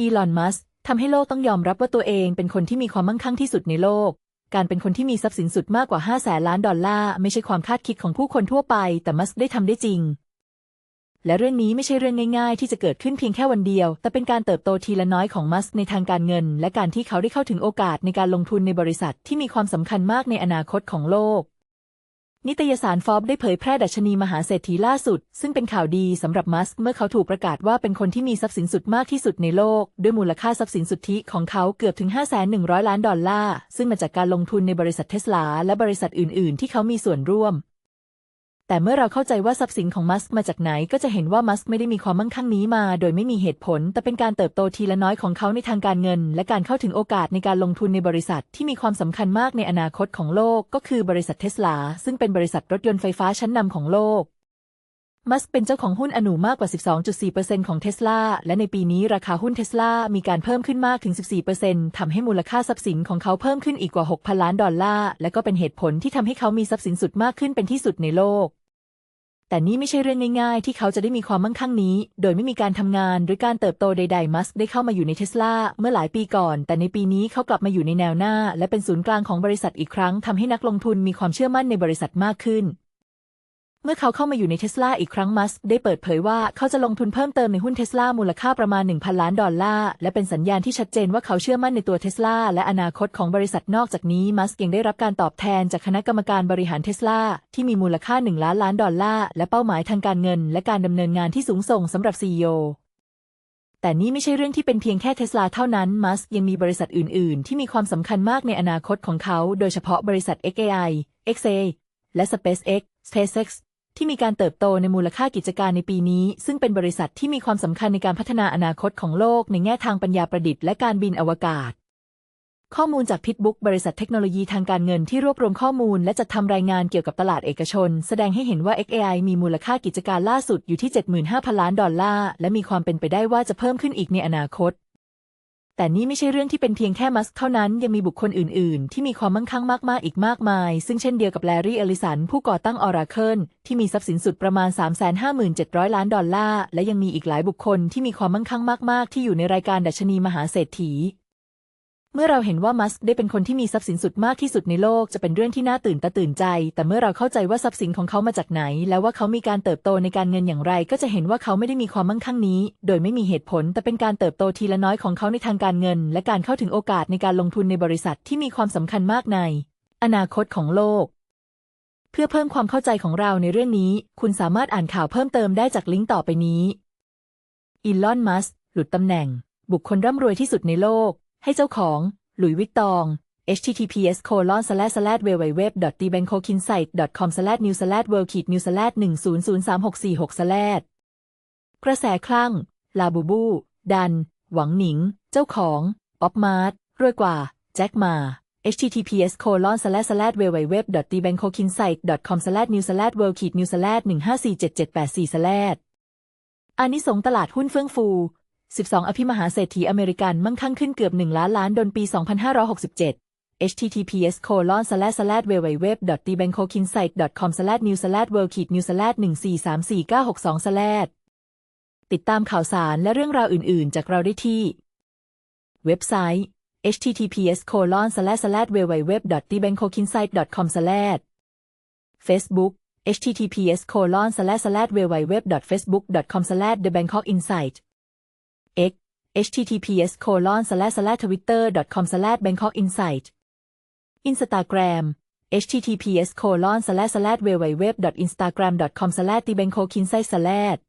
อีลอนมัสก์ทำให้โลกต้องยอมรับว่าตัวเองเป็นคนที่มีความมั่งคั่งที่สุดในโลก การเป็นคนที่มีทรัพย์สินสุดมากกว่า5แสนล้านดอลลาร์ไม่ใช่ความคาดคิดของผู้คนทั่วไป แต่มัสก์ได้ทำได้จริง และเรื่องนี้ไม่ใช่เรื่องง่ายๆ ที่จะเกิดขึ้นเพียงแค่วันเดียว แต่เป็นการเติบโตทีละน้อยของมัสก์ในทางการเงิน และการที่เขาได้เข้าถึงโอกาสในการลงทุนในบริษัทที่มีความสำคัญมากในอนาคตของโลก นิตยสารฟอบได้เผยแพร่ดัชนีมหาเศรษฐีล่าสุด ซึ่งเป็นข่าวดีสำหรับมัสก์เมื่อเขาถูกประกาศว่าเป็นคนที่มีทรัพย์สินสุดมากที่สุดในโลก ด้วยมูลค่าทรัพย์สินสุทธิของเขาเกือบถึง 5,100 ล้านดอลลาร์ ซึ่งมาจากการลงทุนในบริษัทเทสลาและบริษัทอื่น ๆ ที่เขามีส่วนร่วม แต่เมื่อเราเข้าใจว่าทรัพย์สินของมัสก์มาจากไหนก็จะเห็นว่ามัสก์ไม่ได้มีความมั่งคั่งนี้มาโดยไม่มีเหตุผล แต่เป็นการเติบโตทีละน้อยของเขาในทางการเงิน และการเข้าถึงโอกาสในการลงทุนในบริษัทที่มีความสำคัญมากในอนาคตของโลก ก็คือบริษัทเทสลา ซึ่งเป็นบริษัทรถยนต์ไฟฟ้าชั้นนำของโลกมัสก์เป็นเจ้าของหุ้นอนุมากกว่า 12.4%ของเทสลา และในปีนี้ราคาหุ้นเทสลา มีการเพิ่มขึ้นมากถึง 14%ทำให้มูลค่าทรัพย์สินของเขาเพิ่มขึ้นอีกกว่า 6,000 ล้านดอลลาร์ และก็เป็นเหตุผลที่ทำให้เขามีทรัพย์สินสุดมากขึ้นเป็นที่สุดในโลก แต่นี่ไม่ใช่เรื่องง่ายๆ ที่เขาจะได้มีความมั่งคั่งนี้ โดยไม่มีการทำงานหรือการเติบโตใดๆ มัสได้เข้ามาอยู่ในเทสลาเมื่อหลายปีก่อน แต่ในปีนี้เขากลับมาอยู่ในแนวหน้า และเป็นศูนย์กลางของบริษัทอีกครั้งทำให้นักลงทุนมีความเชื่อมั่นในบริษัทมากขึ้น เมื่อเขาเข้ามาอยู่ในเทสลาอีกครั้งมัสก์ได้เปิดเผยว่าเขาจะลงทุนเพิ่มเติมในหุ้นเทสลามูลค่าประมาณ 1,000 ล้านดอลลาร์ และเป็นสัญญาณที่ชัดเจนว่าเขาเชื่อมั่นในตัวเทสลาและอนาคตของบริษัทนอกจากนี้มัสก์ยังได้รับการตอบแทนจากคณะกรรมการบริหารเทสลาที่มีมูลค่า 1 ล้านล้านดอลลาร์ และเป้าหมายทางการเงิน และการดำเนินงานที่สูงส่งสำหรับ CEO แต่นี่ไม่ใช่เรื่องที่เป็นเพียงแค่เทสลาเท่านั้น มัสก์ยังมีบริษัทอื่น ๆ ที่มีความสำคัญมากในอนาคตของเขา โดยเฉพาะบริษัท XAI XA และ SpaceX SpaceX ที่มีการเติบโตในมูลค่ากิจการในปีนี้ ซึ่งเป็นบริษัทที่มีความสำคัญในการพัฒนาอนาคตของโลกในแง่ทางปัญญาประดิษฐ์และการบินอวกาศ ข้อมูลจากพิทบุ๊กบริษัทเทคโนโลยีทางการเงินที่รวบรวมข้อมูล และจัดทำรายงานเกี่ยวกับตลาดเอกชน แสดงให้เห็นว่า XAI มีมูลค่ากิจการล่าสุดอยู่ที่ 75,000 ล้านดอลลาร์ และมีความเป็นไปได้ว่าจะเพิ่มขึ้นอีกในอนาคต แต่นี่ไม่ใช่เรื่องที่เป็นเพียงแค่มัสก์เท่านั้นยังมีบุคคลอื่น ๆ ที่มีความมั่งคั่งมากๆอีกมากมาย ซึ่งเช่นเดียวกับแลรี่เอลิสัน ผู้ก่อตั้งออราเคิลที่มีทรัพย์สินสุดประมาณ 357,000 ล้านดอลลาร์ และยังมีอีกหลายบุคคลที่มีความมั่งคั่งมาก ๆ ที่อยู่ในรายการดัชนีมหาเศรษฐี มื่อเราเห็นว่ามัสก์ได้เป็นคนที่มีทรัพย์สินสุดมากที่สุดในโลกจะเป็นเรื่องที่น่าตื่นตาตื่นใจ แต่เมื่อเราเข้าใจว่าทรัพย์สินของเขามาจากไหน และว่าเขามีการเติบโตในการเงินอย่างไร ก็จะเห็นว่าเขาไม่ได้มีความมั่งคั่งนี้ โดยไม่มีเหตุผล แต่เป็นการเติบโตทีละน้อยของเขาในทางการเงิน และการเข้าถึงโอกาสในการลงทุนในบริษัทที่มีความสำคัญมากใน อนาคตของโลกเพื่อเพิ่มความเข้าใจของเราในเรื่องนี้ คุณสามารถอ่านข่าวเพิ่มเติมได้จากลิงก์ต่อไปนี้ อีลอน มัสก์หลุดตำแหน่ง บุคคลร่ำรวยที่สุดในโลก ให้เจ้าของ หลุยวิตตอง https colon slash slash www t b a n k o k i n s i g h t com slash new slash world kid new slash 1 0 0 3 6 4 6 slash กระแสคลั่ง ลาบูบู ดัน หวังหนิง เจ้าของออฟมาร์ทรวยกว่า แจ็คมา https colon slash slash www t b a n k o k i n s i g h t com slash new slash world kid new slash 1 5 4 7 7 8 4 slash อานิสงส์ตลาดหุ้นเฟื่องฟู 12 อภิมหาเศรษฐีอเมริกันมั่งคั่งขึ้นเกือบ 1 ล้านล้านดนปี 2567 https colon slash slash www t b a n k o k i n s i g h t com slash news slash world kid news slash 1434962 slash ติดตามข่าวสารและเรื่องราวอื่น ๆ จากเราได้ที่ เว็บไซต์ https colon slash slash www t b a n k o k i n s i g h t com slash Facebook https colon slash slash www facebook com slash the bangkok insight https colon slash slash twitter com slash bangkok insight Instagram https colon slash slash www instagram com slash t bangkok insight slash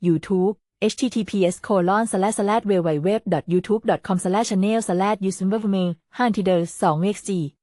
YouTube https colon slash slash www youtube com slash channel slash user 5 2 xg